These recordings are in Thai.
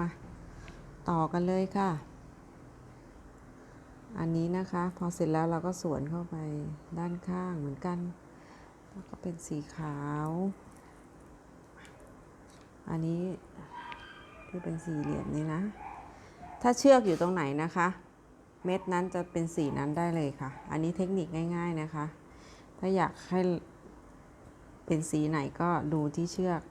มา ต่อกันเลยค่ะ อันนี้นะคะ พอเสร็จแล้วเราก็สวนเข้าไปด้านข้างเหมือนกัน แล้วก็เป็นสีขาว อันนี้ที่เป็นสี่เหลี่ยมนี้นะ ถ้าเชือกอยู่ตรงไหนนะคะ เม็ดนั้นจะเป็นสีนั้นได้เลยค่ะ อันนี้เทคนิคง่าย ๆนะคะ ถ้าอยากให้เป็นสีไหนก็ดูที่เชือก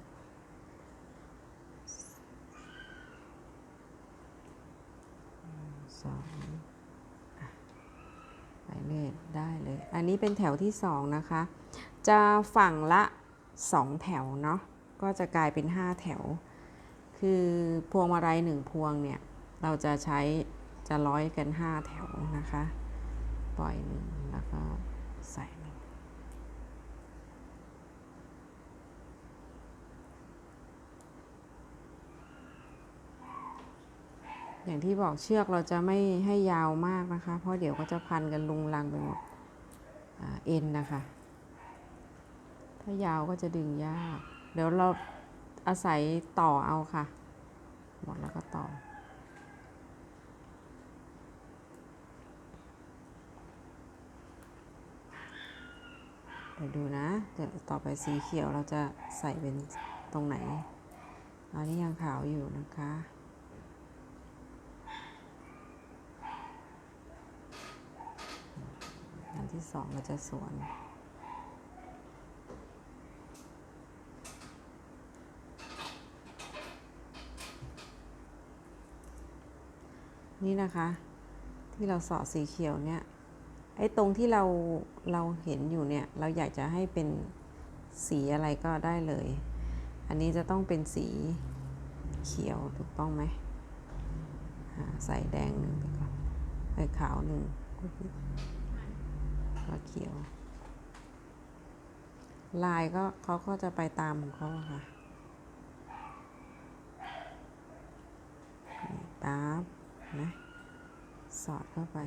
สองอะไปเลยได้เลย อันนี้เป็นแถวที่สองนะคะ จะฝั่งละสองแถวเนาะ ก็จะกลายเป็นห้าแถว คือพวงมาลัยหนึ่งพวงเนี่ย เราจะใช้จะร้อยกันห้าแถวนะคะ ปล่อยหนึ่งแล้วก็ใส่หนึ่งอย่างที่บอกเชือกเราจะไม่ให้ยาวมากนะคะ เพราะเดี๋ยวก็จะพันกันลุงลังไปหมด เอ็นนะคะ ถ้ายาวก็จะดึงยาก เดี๋ยวเราอาศัยต่อเอาค่ะหมดแล้วก็ต่อ เดี๋ยวดูนะ เดี๋ยวต่อไปสีเขียวเราจะใส่เป็นตรงไหนอันนี้ยังขาวอยู่นะคะ อัน ที่สองเราจะสวน นี่นะคะ ที่เราสาะสีเขียวเนี่ย ไอ้ตรงที่เราเราเห็นอยู่เนี่ย เราอยากจะให้เป็นสีอะไรก็ได้เลย อันนี้จะต้องเป็นสีเขียวถูกต้องไหม ใส่แดงหนึ่งไปก่อนไอ้ขาวหนึ่ง เขียว ลายก็เขาก็จะไปตามของเขาค่ะนี่ปั๊บนะสอดเข้าไป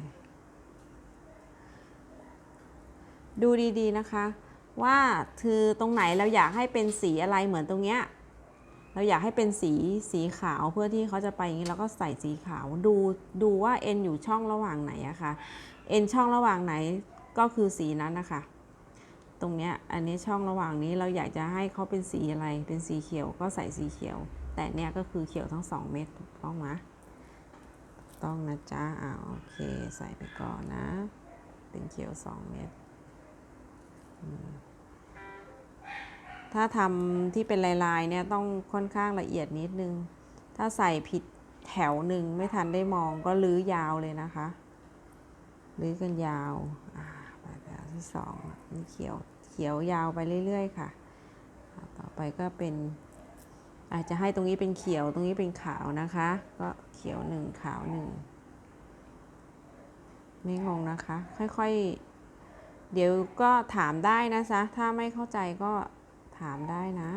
ดูดีๆนะคะ ว่าคือตรงไหนเราอยากให้เป็นสีอะไรเหมือนตรงเนี้ยเราอยากให้เป็นสีสีขาวเพื่อที่เขาจะไปอย่างนี้เราก็ใส่สีขาวดูดูว่าเอ็นอยู่ช่องระหว่างไหนอะค่ะเอ็นช่องระหว่างไหน ก็คือสีนั้นนะคะตรงเนี้ยอันนี้ช่องระหว่างนี้เราอยากจะให้เขาเป็นสีอะไรเป็นสีเขียวก็ใส่สีเขียว แต่เนี้ยก็คือเขียวทั้งสองเม็ดถูกต้องไหมต้องนะจ๊ะอ่าโอเคใส่ไปก่อนนะ เป็นเขียวสองเม็ดถ้าทำที่เป็นลายๆเนี่ยต้องค่อนข้างละเอียดนิดนึง ถ้าใส่ผิดแถวหนึ่งไม่ทันได้มองก็ลื้อยาวเลยนะคะ ลื้อกันยาวอ่าไปแถว ที่สองนี่เขียวเขียวยาวไปเรื่อย ๆ ค่ะ ต่อไปก็เป็น อาจจะให้ตรงนี้เป็นเขียวตรงนี้เป็นขาวนะคะ ก็เขียวหนึ่งขาวหนึ่งไม่งงนะคะ ค่อยๆ เดี๋ยวก็ถามได้นะจ๊ะถ้าไม่เข้าใจก็ถามได้นะ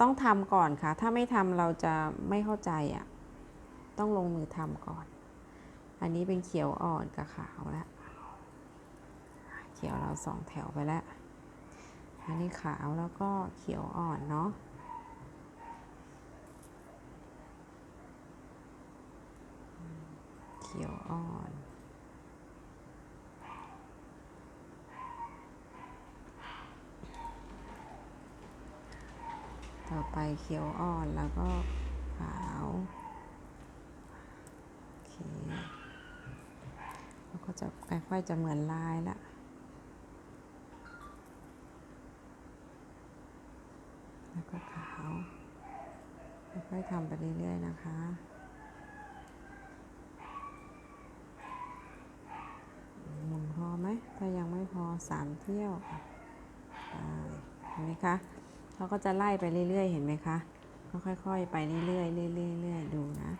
ต้องทำก่อนค่ะ ถ้าไม่ทำเราจะไม่เข้าใจอะ่ะ ต้องลงมือทำก่อน อันนี้เป็นเขียวอ่อนกับขาวแล้ว ขียวเราสองแถวไปแล้ว อันนี้ขาวแล้วก็เขียวอ่อนเนาะเขียวอ่อนต่อไปเขียวอ่อนแล้วก็ขาวโอเคแล้วก็จะค่อยๆจะเหมือนลายละ แล้วก็ขาวค่อยๆทำไปเรื่อยๆนะคะหมุนพอไหม ถ้ายังไม่พอสามเที่ยวเห็นไหมคะเขาก็จะไล่ไปเรื่อยๆ เห็นไหมคะก็ค่อยๆ ไปเรื่อยๆเรื่อยๆดูนะ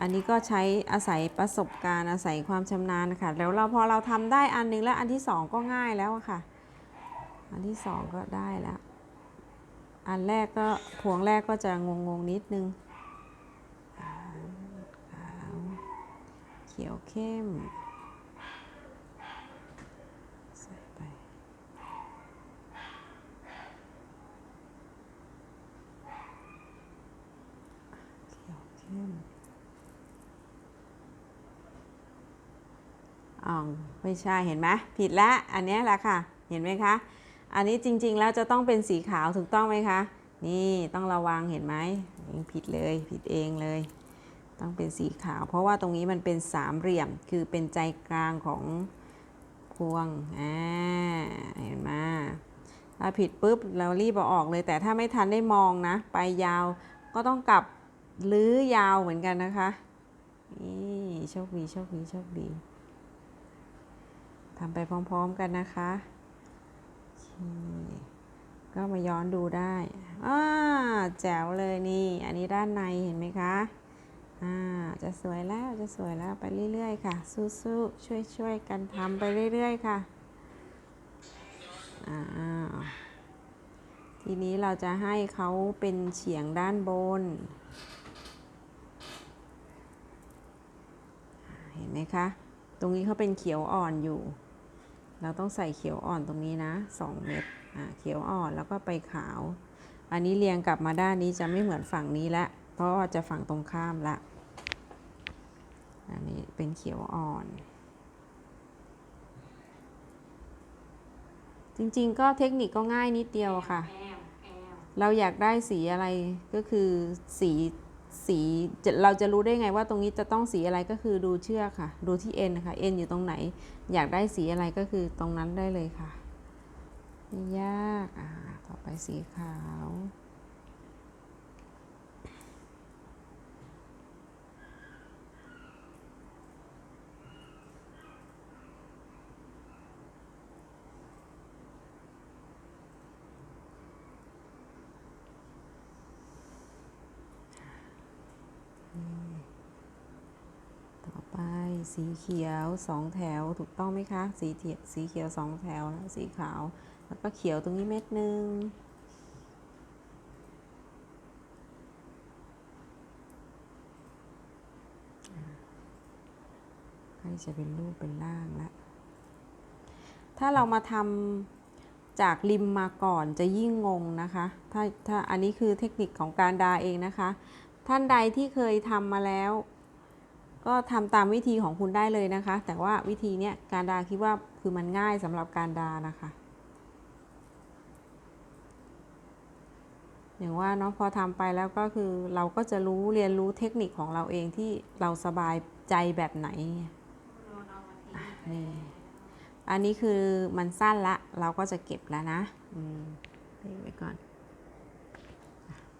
อันนี้ก็ใช้อาศัยประสบการณ์อาศัยความชำนาญนะคะแล้วเราพอเราทำได้อันหนึงแล้วอันที่สองก็ง่ายแล้วค่ะ อันที่สองก็ได้แล้ว อันแรกก็พวงแรกก็จะงงๆนิดนึงขาวเขียวเข้มใส่ไป เขียวเข้มอ๋อไม่ใช่เห็นไหมผิดแล้วอันนี้แหละค่ะ เห็นไหมคะ อันนี้จริงๆ แล้วจะต้องเป็นสีขาวถูกต้องไหมคะ นี่ต้องระวังเห็นไหมผิดเลยผิดเองเลย ต้องเป็นสีขาว เพราะว่าตรงนี้มันเป็นสามเหลี่ยม คือเป็นใจกลางของพวงอ่าเห็นไหมถ้าผิดปุ๊บเรารีบเอาออกเลย แต่ถ้าไม่ทันได้มองนะ ไปยาวก็ต้องกลับลื้อยาวเหมือนกันนะคะนี่โชคดีโชคดีโชคดีทำไปพร้อม ๆ กันนะคะ ก็มาย้อนดูได้อ่าแจ๋วเลยนี่ อันนี้ด้านในเห็นไหมคะอ่าจะสวยแล้วจะสวยแล้วไปเรื่อยๆค่ะ สู้ๆช่วยๆกันทำไปเรื่อยๆค่ะอ่าทีนี้เราจะให้เขาเป็นเฉียงด้านบน เห็นไหมคะ ตรงนี้เขาเป็นเขียวอ่อนอยู่ เราต้องใส่เขียวอ่อนตรงนี้นะ 2 เม็ดอ่าเขียวอ่อนแล้วก็ไปขาว อันนี้เรียงกลับมาด้านนี้จะไม่เหมือนฝั่งนี้ละเพราะว่าจะฝั่งตรงข้ามละอันนี้เป็นเขียวอ่อน จริงๆก็เทคนิคก็ง่ายนิดเดียวค่ะ เราอยากได้สีอะไรก็คือสี สีเราจะรู้ได้ไงว่าตรงนี้จะต้องสีอะไรก็คือดูเชือกค่ะ ดูที่เอ็นค่ะเอ็นอยู่ตรงไหน อยากได้สีอะไรก็คือตรงนั้นได้เลยค่ะไม่ยากอ่าต่อไปสีขาว ต่อไป สีเขียวสองแถวถูกต้องไหมคะ สีเทียสีเขียวสองแถวแล้วสีขาว แล้วก็เขียวตรงนี้เม็ดหนึ่งใกล้จะเป็นรูปเป็นร่างแล้วถ้าเรามาทำจากริมมาก่อนจะยิ่งงงนะคะ ถ้าถ้าอันนี้คือเทคนิคของการดาเองนะคะ ท่านใดที่เคยทำมาแล้ว ก็ทำตามวิธีของคุณได้เลยนะคะ แต่ว่าวิธีเนี้ยการดาคิดว่าคือมันง่ายสำหรับการดานะคะ อย่างว่าเนาะพอทำไปแล้วก็คือเราก็จะรู้เรียนรู้เทคนิคของเราเองที่เราสบายใจแบบไหนนี่อันนี้คือมันสั้นละเราก็จะเก็บแล้วนะอืมไว้ก่อน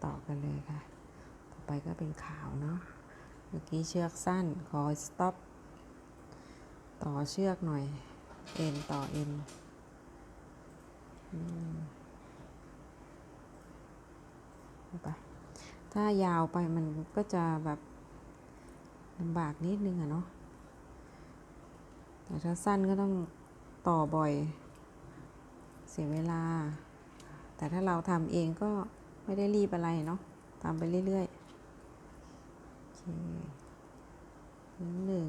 ต่อกันเลยค่ะ ต่อไปก็เป็นขาวเนาะ มื่อกี้เชือกสั้นขอสต็อปต่อเชือกหน่อยเอ็นต่อเอ็นไปถ้ายาวไปมันก็จะแบบลำบากนิดนึงอะเนาะแต่ถ้าสั้นก็ต้องต่อบ่อย เสียเวลา แต่ถ้าเราทำเองก็ไม่ได้รีบอะไรเนาะทำไปเรื่อย อเคนิดหนึ่ง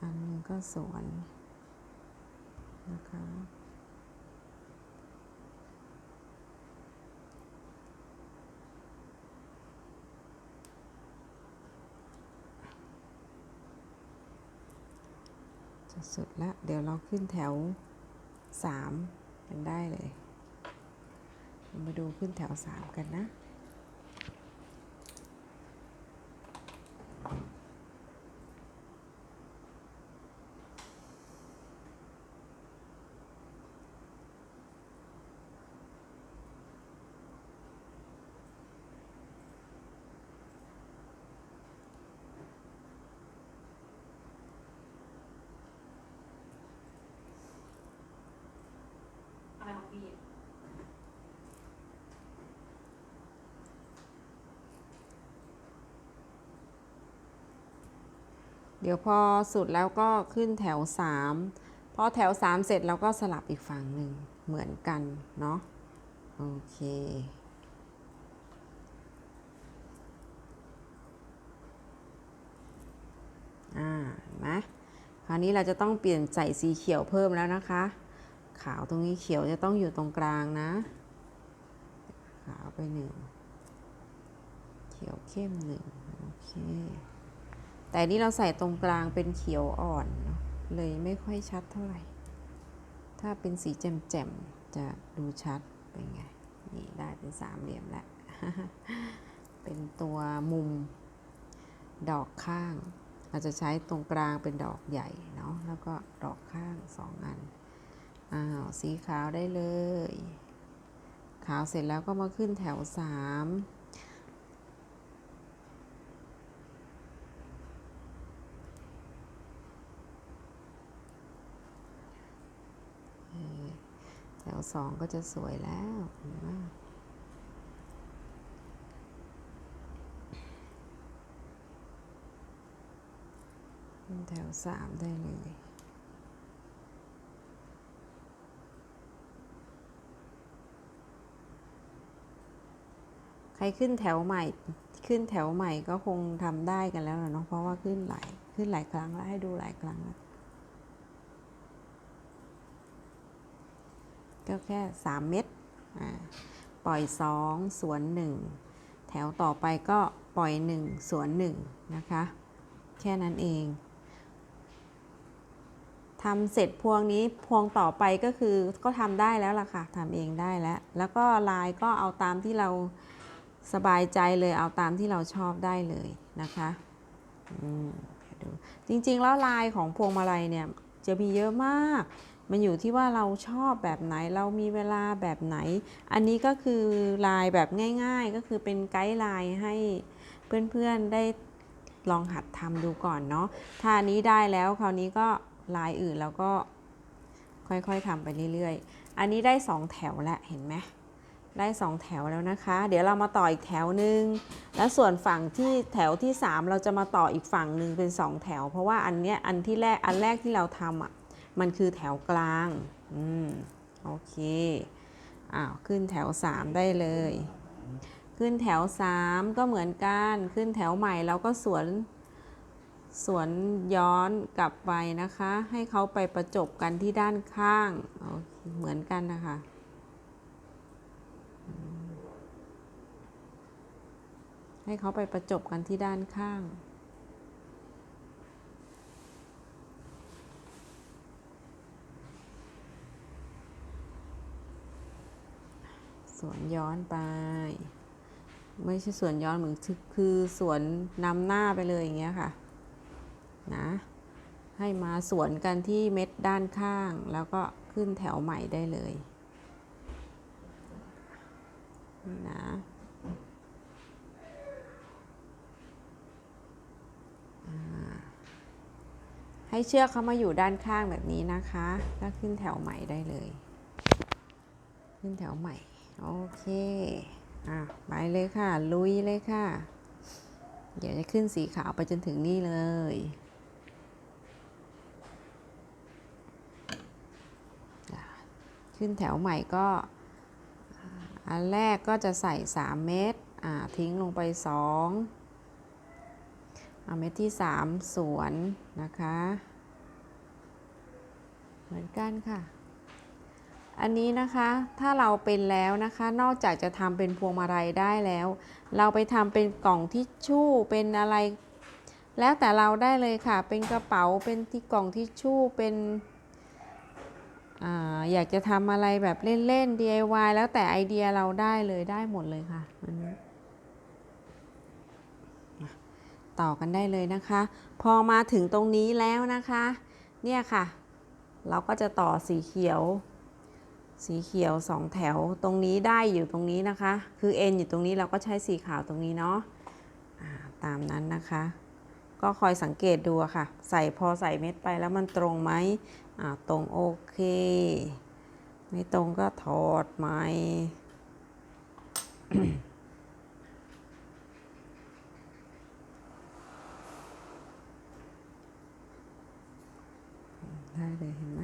อันหนึงก็สวนนะคะจะสุดล้วเดี๋ยวเราขึ้นแถวสามกันได้เลย มาดูขึ้นแถวสามกันนะ เดี๋ยวพอสุดแล้วก็ขึ้นแถว 3 พอแถว 3 เสร็จแล้วก็สลับอีกฝั่งหนึ่งเหมือนกัน เนาะโอเคอ่านไหมคราวนี้เราจะต้องเปลี่ยนใส่สีเขียวเพิ่มแล้วนะคะ ขาวตรงนี้เขียวจะต้องอยู่ตรงกลางนะ ขาวไปหนึ่ง เขียวเข้มหนึ่งโอเค แต่นี่เราใส่ตรงกลางเป็นเขียวอ่อนเนอะเลยไม่ค่อยชัดเท่าไหร่ ถ้าเป็นสีแจ่มๆ จะดูชัด เป็นไง นี่ได้เป็นสามเหลี่ยมแล้ว เป็นตัวมุมดอกข้าง เราจะใช้ตรงกลางเป็นดอกใหญ่เนาะ แล้วก็ดอกข้างสองอัน อ้าว สีขาวได้เลย ขาวเสร็จแล้วก็มาขึ้นแถวสาม แถ วสองก็จะสวยแล้วเห็นไหมแถวสามได้เลยใครขึ้นแถวใหม่ ขึ้นแถวใหม่ก็คงทำได้กันแล้วล่ะเนาะเพราะว่าขึ้นหลายขึ้นหลายครั้งแล้วให้ดูหลายครั้งแล้ว ก็แค่ 3 เม็ดปล่อย 2สวน 1 แถวต่อไปก็ปล่อย 1สวน 1 นะคะ แค่นั้นเองทำเสร็จพวงนี้พวงต่อไปก็คือก็ทำได้แล้วล่ะค่ะทำเองได้แล้ว แล้วก็ลายก็เอาตามที่เราสบายใจเลยเอาตามที่เราชอบได้เลยนะคะอืมเดี๋ยวดูจริงๆ แล้วลายของพวงมาลัยเนี่ยจะมีเยอะมาก มันอยู่ที่ว่าเราชอบแบบไหนเรามีเวลาแบบไหน อันนี้ก็คือลายแบบง่าย ๆ ก็คือเป็นไกด์ไลน์ให้เพื่อนๆได้ลองหัดทำดูก่อนเนาะถ้านี้ได้แล้วคราวนี้ก็ลายอื่นเราก็ค่อยๆทำไปเรื่อยๆ อันนี้ได้ 2 แถวแล้วเห็นไหมได้ 2 แถวแล้วนะคะ เดี๋ยวเรามาต่ออีกแถวหนึ่งแล้วส่วนฝั่งที่แถวที่ 3 เราจะมาต่ออีกฝั่งหนึ่งเป็น 2 แถว เพราะว่าอันเนี้ยอันที่แรกอันแรกที่เราทำอะ มันคือแถวกลาง อืม โอเค อ้าว ขึ้นแถว 3 ได้เลย ขึ้นแถว 3 ก็เหมือนกัน ขึ้นแถวใหม่เราก็สวน สวนย้อนกลับไปนะคะ ให้เขาไปประจบกันที่ด้านข้างเคเหมือนกันนะคะให้เขาไปประจบกันที่ด้านข้าง สวนย้อนไป ไม่ใช่สวนย้อนเหมือนคือสวนนำหน้าไปเลยอย่างเงี้ยค่ะนะให้มาสวนกันที่เม็ดด้านข้าง แล้วก็ขึ้นแถวใหม่ได้เลยนะให้เชือกเขามาอยู่ด้านข้างแบบนี้นะคะ แล้วขึ้นแถวใหม่ได้เลย ขึ้นแถวใหม่ โอเค อะ ไปเลยค่ะ ลุยเลยค่ะ เดี๋ยวจะขึ้นสีขาวไปจนถึงนี่เลย ขึ้นแถวใหม่ก็ อันแรกก็จะใส่ 3 เม็ด อ่า ทิ้งลงไป 2 เอาเม็ดที่ 3 สวนนะคะ เหมือนกันค่ะ อันนี้นะคะถ้าเราเป็นแล้วนะคะนอกจากจะทำเป็นพวงมาลัยได้แล้ว เราไปทำเป็นกล่องทิชชู่เป็นอะไร แล้วแต่เราได้เลยค่ะ เป็นกระเป๋าเป็นที่กล่องทิชชู่เป็นออยากจะทำอะไรแบบเล่นๆ DIY แล้วแต่ไอเดียเราได้เลยได้หมดเลยค่ะอันนี้ต่อกันได้เลยนะคะ พอมาถึงตรงนี้แล้วนะคะ เนี่ยค่ะ เราก็จะต่อสีเขียว สีเขียวสองแถวตรงนี้ได้อยู่ตรงนี้นะคะ คือเอ็นอยู่ตรงนี้เราก็ใช้สีขาวตรงนี้เนาะตามนั้นนะคะ ก็คอยสังเกตดูค่ะ ใส่พอใส่เม็ดไปแล้วมันตรงไหมตรงโอเค ไม่ตรงก็ถอดไหมได้เลยเห็นไหม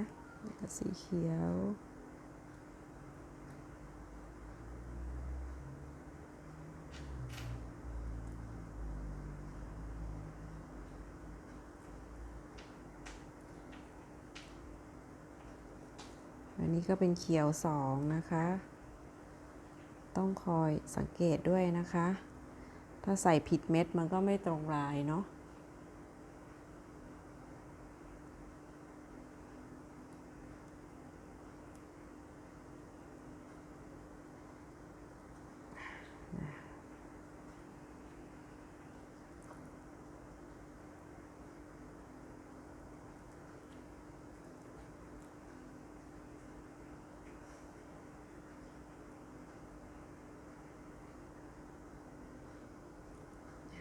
สีเขียว นี้ก็เป็นเขียวสองนะคะ ต้องคอยสังเกตด้วยนะคะ ถ้าใส่ผิดเม็ดมันก็ไม่ตรงลายเนาะ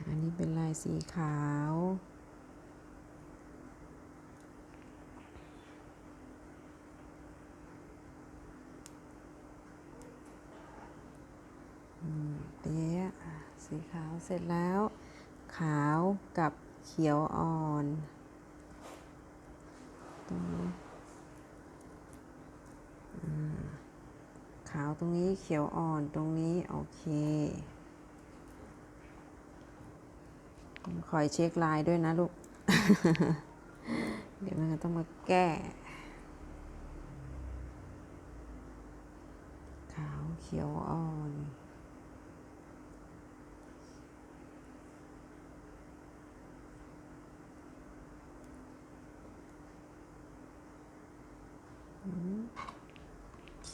อันนี้เป็นลายสีขาวเป๊ะสีขาวเสร็จแล้ว ขาวกับเขียวอ่อนตรงนี้ขาวตรงนี้เขียวอ่อนตรงนี้ โอเค คอยเช็คลายด้วยนะลูก เดี๋ยวมันต้องมาแก้ ขาวเขียวอ่อนโอเค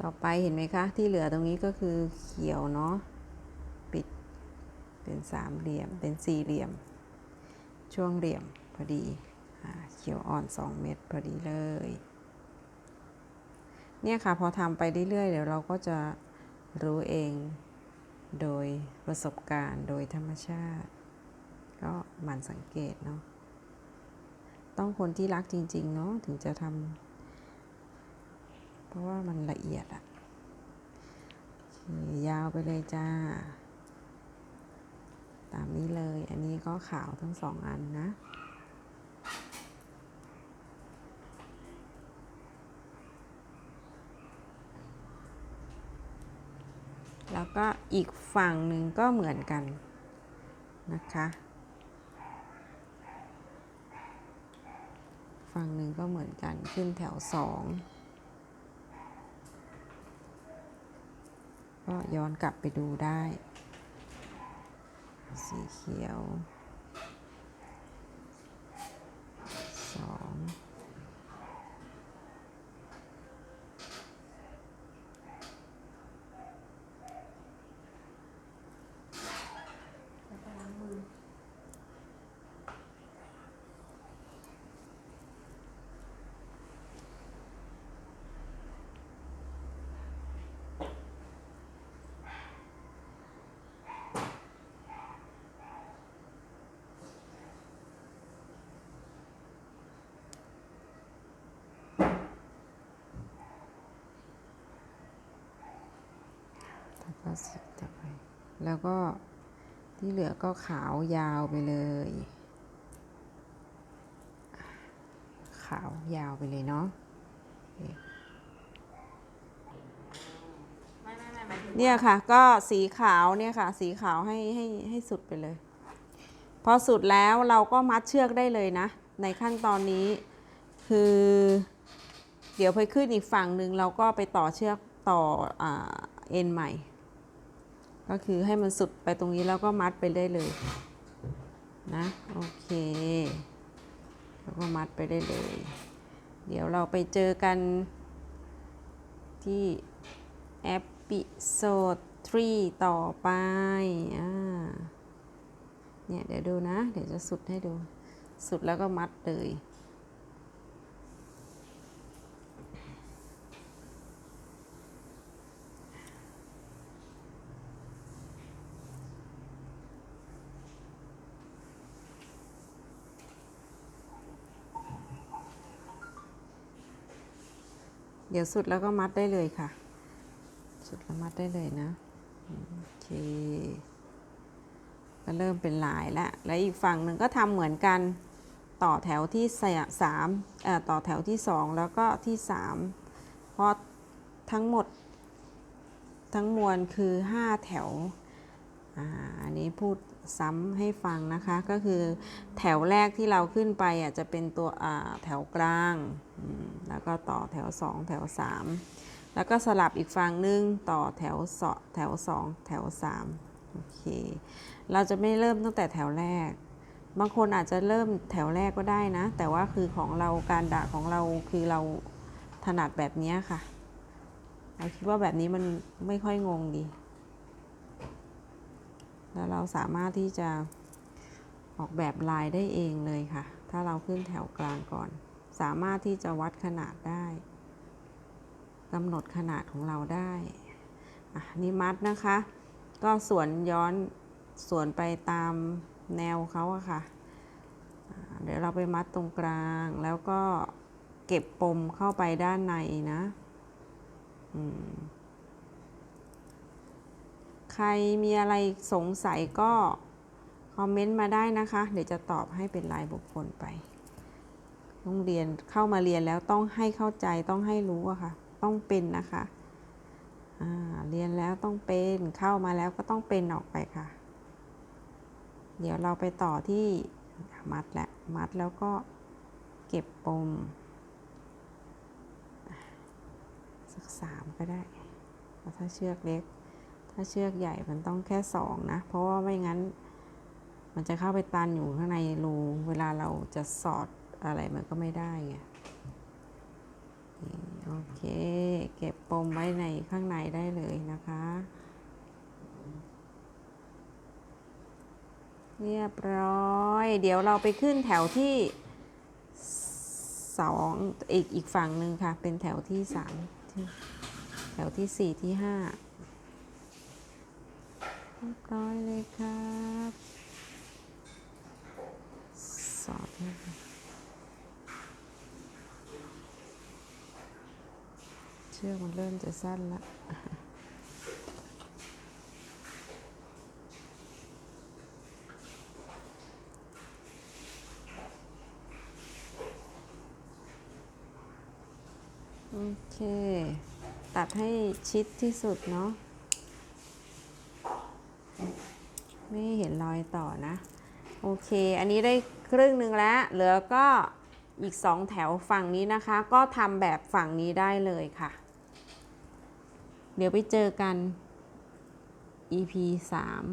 ต่อไปเห็นไหมคะ ที่เหลือตรงนี้ก็คือเขียวเนาะ เป็นสามเหลี่ยม เป็นสี่เหลี่ยม ช่วงเหลี่ยมพอดีอเขียวอ่อน 2 เม็ดพอดีเลย เนี่ยค่ะพอทำไปเรื่อยๆเดี๋ยวเราก็จะรู้เองโดยประสบการณ์โดยธรรมชาติ ก็หมั่นสังเกตเนาะต้องคนที่รักจริง ๆ เนาะถึงจะทำเพราะว่ามันละเอียดอะยาวไปเลยจ้า ตามนี้เลย อันนี้ก็ขาวทั้งสองอันนะ แล้วก็อีกฝั่งหนึ่งก็เหมือนกันนะคะ ฝั่งหนึ่งก็เหมือนกันขึ้นแถวสองก็ย้อนกลับไปดูได้ สีเแล้วก็สิบต่อไป แล้วก็ที่เหลือก็ขาวยาวไปเลย ขาวยาวไปเลยเนาะเนี่ยค่ะ ก็สีขาวเนี่ยค่ะ สีขาวให้ให้ให้สุดไปเลย พอสุดแล้วเราก็มัดเชือกได้เลยนะ ในขั้นตอนนี้คือ เดี๋ยวไปขึ้นอีกฝั่งหนึ่งเราก็ไปต่อเชือกต่ออเอ็นใหม่ ก็คือให้มันสุดไปตรงนี้แล้วก็มัดไปได้เลยนะโอเคแล้วก็มัดไปได้เลย เดี๋ยวเราไปเจอกันที่เอพิโซด3ต่อไปอ่าเนี่ยเดี๋ยวดูนะ เดี๋ยวจะสุดให้ดู สุดแล้วก็มัดเลย ดี๋ยวสุดแล้วก็มัดได้เลยค่ะ สุดแล้วมัดได้เลยนะโอเคก็เริ่มเป็นลายแล้วแล้วอีกฝั่งหนึ่งก็ทำเหมือนกันต่อแถวที่สามต่อแถวที่สองแล้วก็ที่สามเพราะทั้งหมดทั้งมวลคือ5แถว อันนี้พูดซ้ำให้ฟังนะคะ ก็คือแถวแรกที่เราขึ้นไปอะจะเป็นตัวแถวกลาง แล้วก็ต่อแถว 2 แถว 3 แล้วก็สลับอีกฝั่งหนึ่งต่อแถวสอแถวสองแถวสามโอเค เราจะไม่เริ่มตั้งแต่แถวแรก บางคนอาจจะเริ่มแถวแรกก็ได้นะ แต่ว่าคือของเราการดะของเราคือเราถนัดแบบนี้ค่ะเราคิดว่าแบบนี้มันไม่ค่อยงงดี แล้วเราสามารถที่จะออกแบบลายได้เองเลยค่ะ ถ้าเราขึ้นแถวกลางก่อน สามารถที่จะวัดขนาดได้กำหนดขนาดของเราได้อะนี่มัดนะคะ ก็สวนย้อนสวนไปตามแนวเขาอะค่ะ เดี๋ยวเราไปมัดตรงกลาง แล้วก็เก็บปมเข้าไปด้านในนะ อืม ใครมีอะไรสงสัยก็ คอมเมนต์มาได้นะคะ เดี๋ยวจะตอบให้เป็นรายบุคคลไปต้องเรียนเข้ามาเรียนแล้วต้องให้เข้าใจต้องให้รู้อะค่ะ ต้องเป็นนะคะเรียนแล้วต้องเป็นเข้ามาแล้วก็ต้องเป็นออกไปค่ะ เดี๋ยวเราไปต่อที่มัดแหละมัดแล้วก็เก็บปมสักสามก็ได้ถ้าเชือกเล็ก ถ้าเชือกใหญ่มันต้องแค่สองนะ เพราะว่าไม่งั้น มันจะเข้าไปตันอยู่ข้างในรูเวลาเราจะสอดอะไรมันก็ไม่ได้ไงโอเค เก็บปมไว้ในข้างในได้เลยนะคะ เรียบร้อย เดี๋ยวเราไปขึ้นแถวที่สองอีกอีกฝั่งหนึ่งค่ะ เป็นแถวที่สามแถวที่สี่ที่ห้า เรียบร้อยเลยครับสอดนะคะเชือกมันเริ่มจะสั้นล้วโอเค ตัดให้ชิดที่สุดเนาะ ไม่ให้เห็นรอย ต่อนะ โอเค อันนี้ได้ครึ่งหนึ่งแล้ว เหลือก็อีกสองแถวฝั่งนี้นะคะ ก็ทำแบบฝั่งนี้ได้เลยค่ะ เดี๋ยวไปเจอกัน EP 3